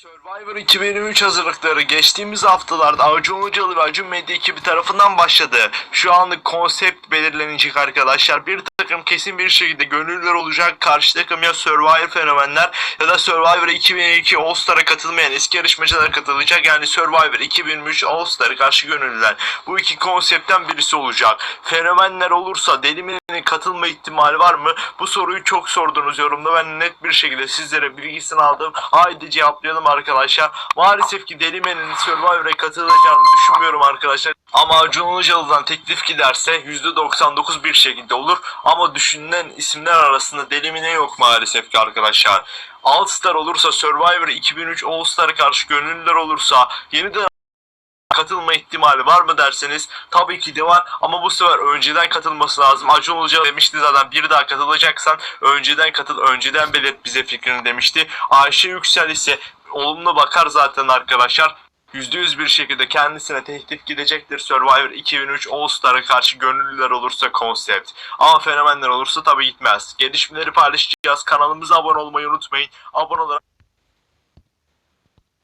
Survivor 2023 hazırlıkları geçtiğimiz haftalarda Acun Ilıcalı ve Acun Medya ekibi tarafından başladı. Şu anlık konsept belirlenecek arkadaşlar. Bir takım kesin bir şekilde gönüllüler olacak. Karşı takım ya Survivor fenomenler ya da Survivor 2022 All Star'a katılmayan eski yarışmacılar katılacak. Yani Survivor 2023 All Star'a karşı gönüllüler. Bu iki konseptten birisi olacak. Fenomenler olursa Delime'nin katılma ihtimali var mı? Bu soruyu çok sordunuz yorumda. Ben net bir şekilde sizlere bilgisini aldım. Haydi cevaplayalım arkadaşlar. Maalesef ki Delime'nin Survivor'a katılacağını düşünmüyorum arkadaşlar. Ama Acun Ilıcalı'dan teklif giderse %99 bir şekilde olur. Ama düşünülen isimler arasında Delimine yok maalesef ki arkadaşlar. All Star olursa Survivor 2003 All Star'a karşı gönüllüler olursa yeniden katılma ihtimali var mı derseniz tabii ki de var ama bu sefer önceden katılması lazım. Acun Ilıcalı demişti zaten bir daha katılacaksan önceden katıl önceden belirt bize fikrini demişti. Ayşe Yüksel ise olumlu bakar zaten arkadaşlar. %100 bir şekilde kendisine tehdit gidecektir Survivor 2003 All Star'a karşı gönüllüler olursa konsept. Ama fenomenler olursa tabii gitmez. Gelişmeleri paylaşacağız. Kanalımıza abone olmayı unutmayın. Abone olarak